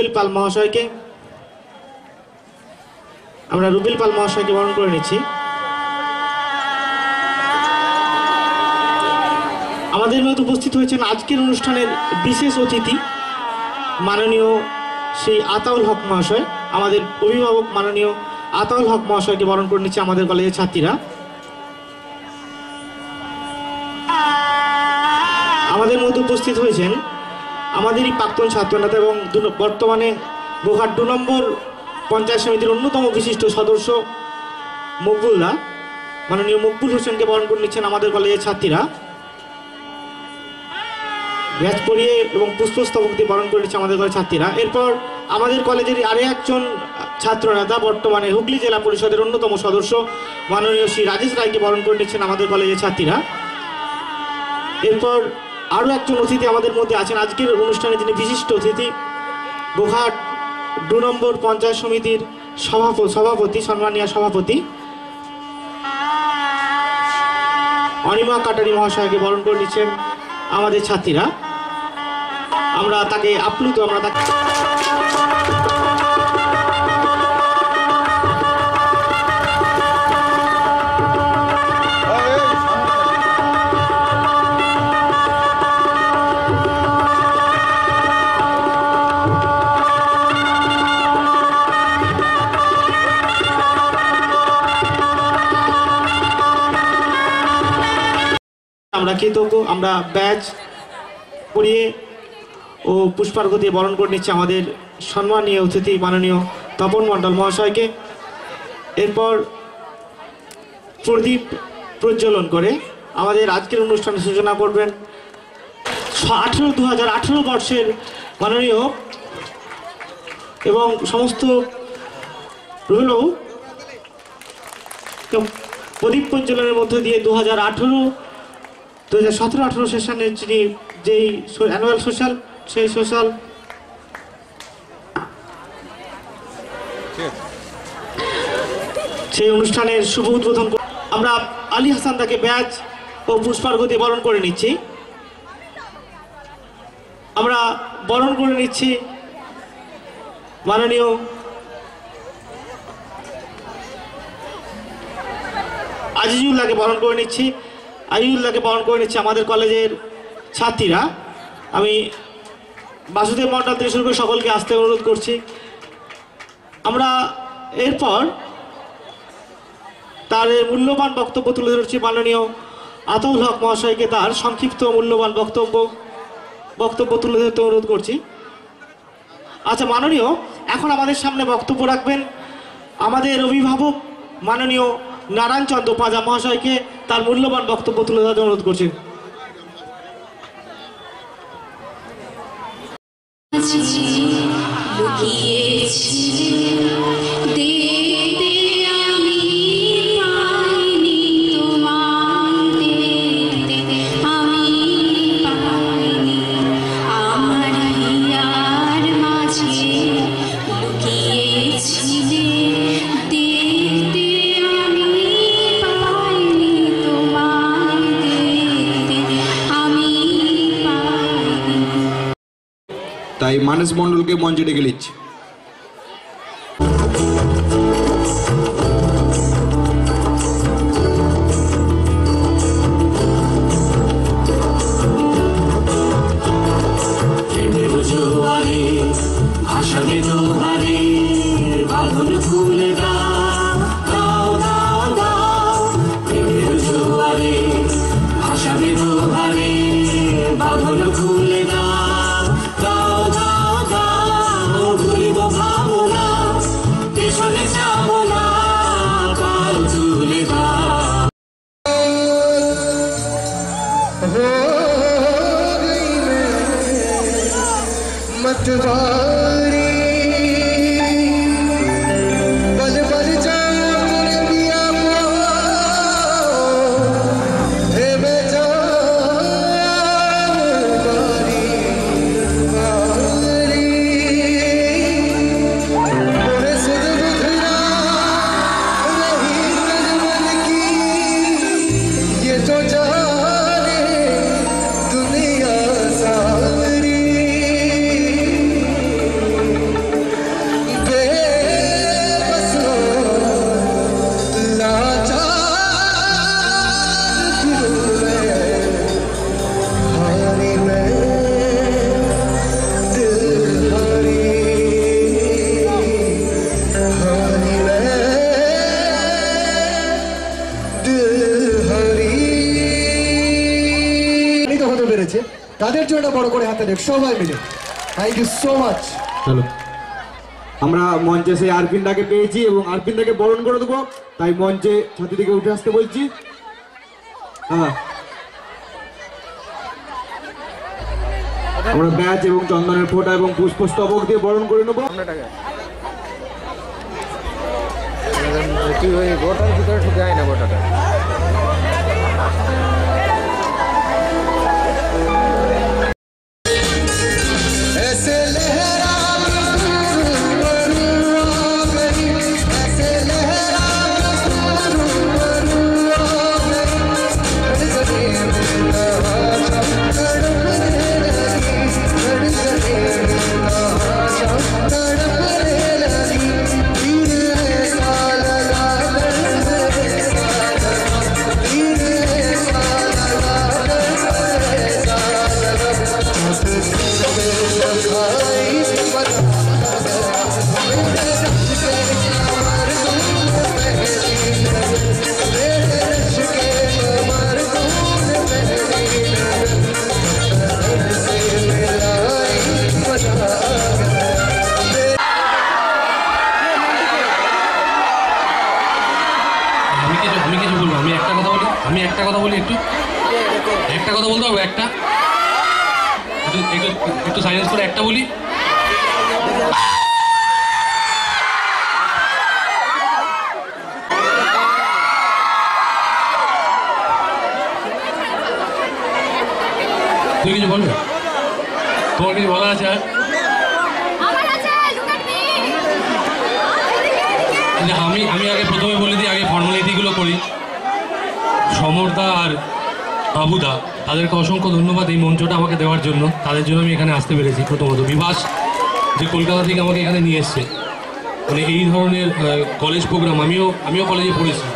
রুবেল পাল মহাশয়কে। আমরা রুবেল পাল মহাশয়কে বরণ করে নিচ্ছি। আমাদের মধ্যে উপস্থিত হয়েছেন আজকের অনুষ্ঠানের বিশেষ অতিথি, মাননীয় সেই আতাউল হক মহাশয়। আমাদের অভিভাবক মাননীয় আতাউল হক মহাশয়কে বরণ করে নিচ্ছে আমাদের কলেজের ছাত্রীরা। আমাদের মধ্যে উপস্থিত হয়েছেন আমাদেরই প্রাক্তন ছাত্রনেতা এবং বর্তমানে গোঘাট দু নম্বর পঞ্চায়েত সমিতির অন্যতম বিশিষ্ট সদস্য মকবুলদা মাননীয় মকবুল হোসেনকে বরণ করে নিচ্ছেন আমাদের কলেজের ছাত্রীরা। ব্যাচ পরিয়ে এবং পুষ্পস্তবক দিয়ে বরণ করে নিচ্ছে আমাদের কলেজের ছাত্রীরা। এরপর আমাদের কলেজের আরও একজন ছাত্রনেতা বর্তমানে হুগলি জেলা পরিষদের অন্যতম সদস্য মাননীয় শ্রী রাজেশ রায়কে বরণ করে নিচ্ছেন আমাদের কলেজের ছাত্রীরা। এরপর আরও একজন অতিথি আমাদের মধ্যে আছেন। আজকের অনুষ্ঠানে তিনি বিশিষ্ট অতিথি। গোঘাট দু নম্বর পঞ্চায়েত সমিতির সভাপতি সভাপতি, সম্মানীয় সভাপতি। অনিমা কাটারি মহাশয়কে বরণ করে নিচ্ছেন আমাদের ছাত্রীরা। আমরা তাকে আপ্লুত, আমরা তাকে আমরা কৃতজ্ঞ আমরা ব্যাচ পরিয়ে ও পুষ্পার্ঘ দিয়ে বরণ করে নিচ্ছে আমাদের সম্মানীয় অতিথি মাননীয় তপন মণ্ডল মহাশয়কে। এরপর প্রদীপ প্রজ্বলন করে আমাদের আজকের অনুষ্ঠানের সূচনা করবেন। আঠেরো দু হাজার আঠেরো বর্ষের মাননীয় এবং সমস্ত রুবেলবাবু প্রদীপ প্রজ্বলনের মধ্য দিয়ে দু হাজার আঠেরো দু হাজার সতেরো, আঠেরো সেশনে যিনি যেই অ্যানুয়াল সোশ্যাল সেই সোশ্যাল সেই অনুষ্ঠানের শুভ উদ্বোধন আমরা আলী হাসান তাকে ব্যাচ ও পুষ্পার্ঘ দিয়ে বরণ করে নিচ্ছি। আমরা বরণ করে নিচ্ছি মাননীয় আজিজুল্লাহকে বরণ করে নিচ্ছি। আজিজুল্লাহকে বরণ করে নিচ্ছি আমাদের কলেজের ছাত্রীরা। আমি বাসুদেব মন্ডল থেকে শুরু করে সকলকে আসতে অনুরোধ করছি। আমরা এরপর তার মূল্যবান বক্তব্য তুলে ধরছি মাননীয় আতাউল হক মহাশয়কে, তার সংক্ষিপ্ত মূল্যবান বক্তব্য বক্তব্য তুলে ধরতে অনুরোধ করছি। আচ্ছা মাননীয়, এখন আমাদের সামনে বক্তব্য রাখবেন আমাদের অভিভাবক মাননীয় নারায়ণ চন্দ্র পাজা মহাশয়কে তার মূল্যবান বক্তব্য তুলে ধরতে অনুরোধ করছি। দেখতে তাই মানস মণ্ডলকে মঞ্চে ডেকে নিচ্ছি। ভাষা বেদ ভারী ভাগুন খুলে हो বড় করে হাতে দেখ সবাই মিলে। থ্যাংক ইউ সো মাচ চলো। আমরা মঞ্চে সেই আরপিনটাকে পেয়েছি এবং আরপিনটাকে বরণ করে দেবো। তাই মঞ্চে ছাতি থেকে উঠে আসতে বলছি। হ্যাঁ। আমরা ব্যাচ এবং চন্দনের ফোঁটা এবং পুষ্পস্তবক দিয়ে বরণ করে নেব। গোটার ভিতরে ঢুকে আয় না গোটাটা। একটা কথা বলি একটু? একটা কথা বলতে হবে একটা? একটু একটু সাইলেন্স করে একটা বলি? তুমি কিছু বলবে? তোমার কিছু বলা আছে আচ্ছা, আমি আমি আগে প্রথমে বলে দিই আগে ফর্মালিটিগুলো করি। সমরদা আর আবুদা তাদেরকে অসংখ্য ধন্যবাদ এই মঞ্চটা আমাকে দেওয়ার জন্য। তাদের জন্য আমি এখানে আসতে পেরেছি প্রথমত। বিভাস যে কলকাতা থেকে আমাকে এখানে নিয়ে এসছে মানে এই ধরনের কলেজ প্রোগ্রাম আমিও আমিও কলেজে পড়েছি।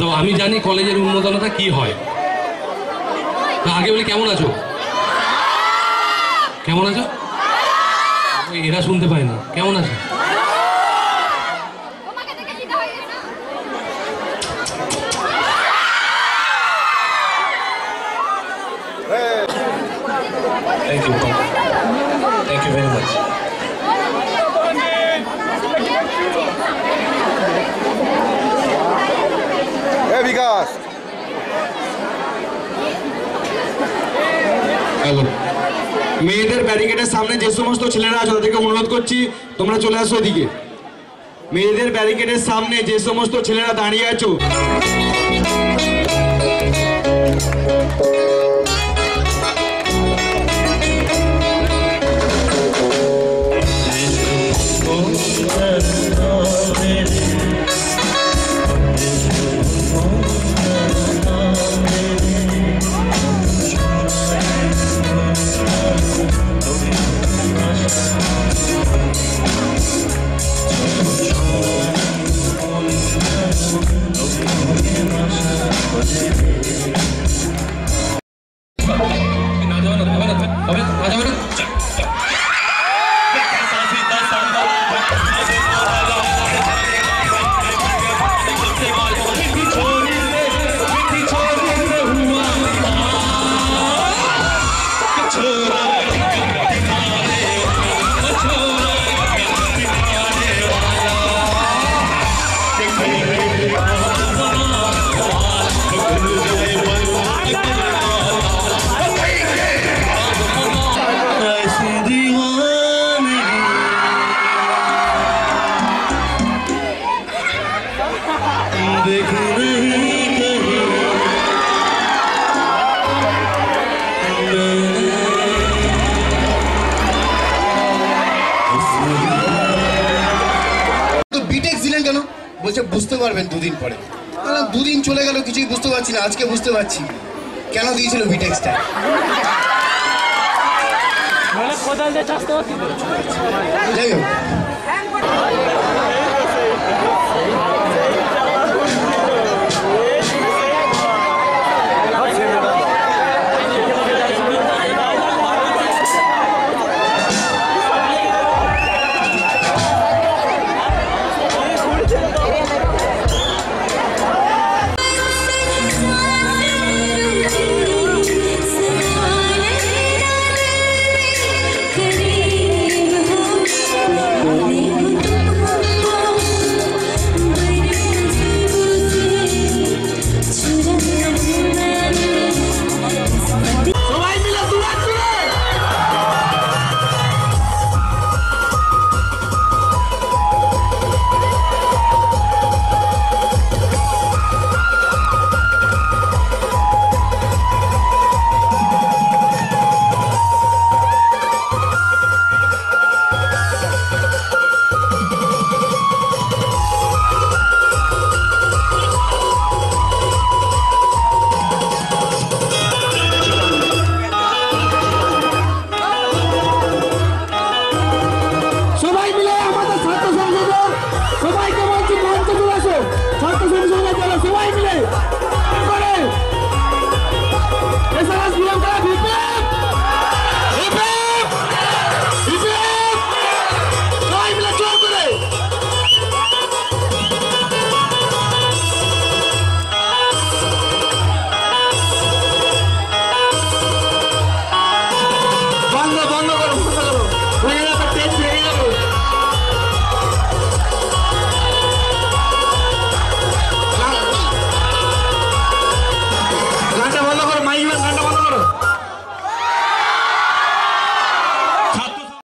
তো আমি জানি কলেজের উন্নতনতা কি হয়। তা আগে বলি, কেমন আছো? কেমন আছো? এরা শুনতে পায় না। কেমন আছো তোমাকে দেখে চিন্তা হয়ে গেছে না Thank you. Thank you very much. Hello মেয়েদের ব্যারিকেডের সামনে যে সমস্ত ছেলেরা আছে তাদেরকে অনুরোধ করছি তোমরা চলে আসো এদিকে মেয়েদের ব্যারিকেডের সামনে যে সমস্ত ছেলেরা দাঁড়িয়ে আছো 把那花枝。বলছে বুঝতে পারবেন দুদিন পরে। দুদিন চলে গেল কিছুই বুঝতে পারছি না আজকে বুঝতে পারছি। কেন দিয়েছিল ভিটেক্সটা? যাই হোক। ¡Con él! ¡Esa es la